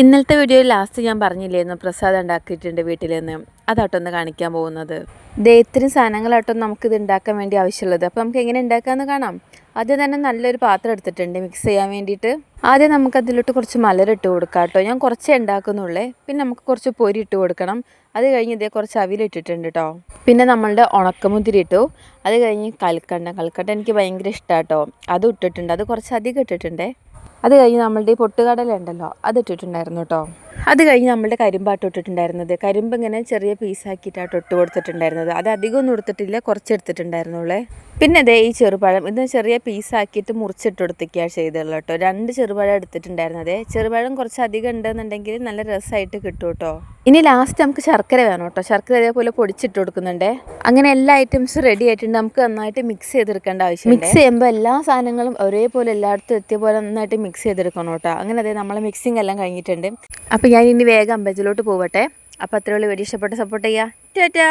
ഇന്നലത്തെ വീഡിയോയിൽ ലാസ്റ്റ് ഞാൻ പറഞ്ഞില്ലായിരുന്നു പ്രസാദം ഉണ്ടാക്കിയിട്ടുണ്ട് വീട്ടിൽ നിന്ന് കാണിക്കാൻ പോകുന്നത്. ദേ സാധനങ്ങളായിട്ടും നമുക്കിത് ഉണ്ടാക്കാൻ വേണ്ടി ആവശ്യമുള്ളത്. അപ്പോൾ നമുക്ക് എങ്ങനെ ഉണ്ടാക്കാമെന്ന് കാണാം. ആദ്യം തന്നെ നല്ലൊരു പാത്രം എടുത്തിട്ടുണ്ട് മിക്സ് ചെയ്യാൻ വേണ്ടിയിട്ട്. ആദ്യം നമുക്ക് അതിലോട്ട് കുറച്ച് മലരിട്ട് കൊടുക്കാം കേട്ടോ ഞാൻ കുറച്ചേ ഉണ്ടാക്കുന്നുള്ളേ. പിന്നെ നമുക്ക് കുറച്ച് പൊരി ഇട്ട് കൊടുക്കണം. അത് കഴിഞ്ഞ് ഇതേ കുറച്ച് അവിലിട്ടിട്ടുണ്ട് കേട്ടോ പിന്നെ നമ്മളുടെ ഉണക്കമുതിരി ഇട്ടു. അത് കഴിഞ്ഞ് കൽക്കണ്ട. കൽക്കണ്ട എനിക്ക് ഭയങ്കര ഇഷ്ടമാണ് കേട്ടോ അതും ഇട്ടിട്ടുണ്ട്. അത് കുറച്ച് അധികം ഇട്ടിട്ടുണ്ടേ. അത് കഴിഞ്ഞ് നമ്മളുടെ ഈ പൊട്ടുകടല ഉണ്ടല്ലോ അത് ഇട്ടിട്ടുണ്ടായിരുന്നു കേട്ടോ. അത് കഴിഞ്ഞ് നമ്മളുടെ കരിമ്പാട്ട് ഇട്ടിട്ടുണ്ടായിരുന്നത്. കരിമ്പ് ഇങ്ങനെ ചെറിയ പീസാക്കിയിട്ടാണ് ഇട്ട് കൊടുത്തിട്ടുണ്ടായിരുന്നത്. അത് അധികം ഒന്നും എടുത്തിട്ടില്ല കുറച്ച് എടുത്തിട്ടുണ്ടായിരുന്നുള്ളേ. പിന്നെ അതേ ഈ ചെറുപഴം ഇത് ചെറിയ പീസാക്കിയിട്ട് മുറിച്ചിട്ട് കൊടുത്തിക്കുകയാണ് ചെയ്തുള്ളൂ കേട്ടോ. രണ്ട് ചെറുപഴം എടുത്തിട്ടുണ്ടായിരുന്നത് ചെറുപഴം കുറച്ച് അധികം ഉണ്ടെന്നുണ്ടെങ്കിൽ നല്ല രസമായിട്ട് കിട്ടും കേട്ടോ. ഇനി ലാസ്റ്റ് നമുക്ക് ശർക്കര വേണം കേട്ടോ. ശർക്കര ഇതേപോലെ പൊടിച്ചിട്ട് കൊടുക്കുന്നുണ്ട്. അങ്ങനെ എല്ലാ ഐറ്റംസും റെഡി ആയിട്ടുണ്ട്. നമുക്ക് നന്നായിട്ട് മിക്സ് ചെയ്തെടുക്കേണ്ട ആവശ്യം മിക്സ് ചെയ്യുമ്പോൾ എല്ലാ സാധനങ്ങളും ഒരേപോലെ എല്ലായിടത്തും എത്തിയ പോലെ നന്നായിട്ട് മിക്സ് ചെയ്തെടുക്കണം കേട്ടോ. അങ്ങനെ അതെ നമ്മൾ മിക്സിംഗ് എല്ലാം കഴിഞ്ഞിട്ടുണ്ട്. അപ്പോൾ ഞാൻ ഇനി വേഗം അമ്പലത്തിലോട്ട് പോവട്ടെ. അപ്പോൾ അത്രയുള്ള വീഡിയോ ഇഷ്ടപ്പെട്ട സപ്പോർട്ട് ചെയ്യുക ടാറ്റാ